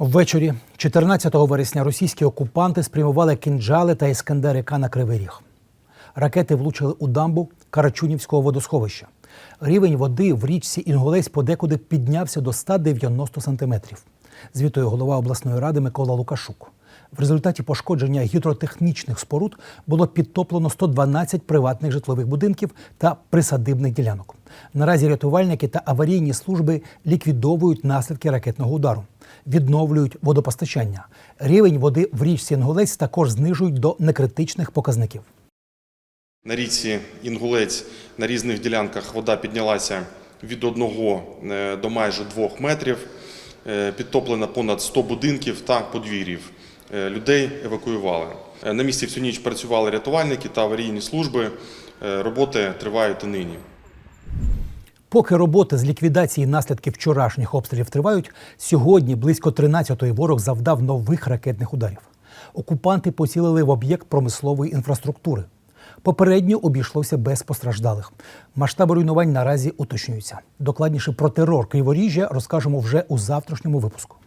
Ввечері 14 вересня російські окупанти спрямували кінджали та іскандери К на Кривий Ріг. Ракети влучили у дамбу Карачунівського водосховища. Рівень води в річці Інгулець подекуди піднявся до 190 сантиметрів. Звітує голова обласної ради Микола Лукашук. В результаті пошкодження гідротехнічних споруд було підтоплено 112 приватних житлових будинків та присадибних ділянок. Наразі рятувальники та аварійні служби ліквідовують наслідки ракетного удару, відновлюють водопостачання. Рівень води в річці Інгулець також знижують до некритичних показників. На річці Інгулець на різних ділянках вода піднялася від 1 е, до майже 2 метрів. Е, Підтоплено понад 100 будинків та подвір'їв. Е, Людей евакуювали. На місці всю ніч працювали рятувальники та аварійні служби. Роботи тривають і нині. Поки роботи з ліквідації наслідків вчорашніх обстрілів тривають, сьогодні близько 13-ї ворог завдав нових ракетних ударів. Окупанти поцілили в об'єкт промислової інфраструктури. Попередньо обійшлося без постраждалих. Масштаби руйнувань наразі уточнюються. Докладніше про терор Криворіжжя розкажемо вже у завтрашньому випуску.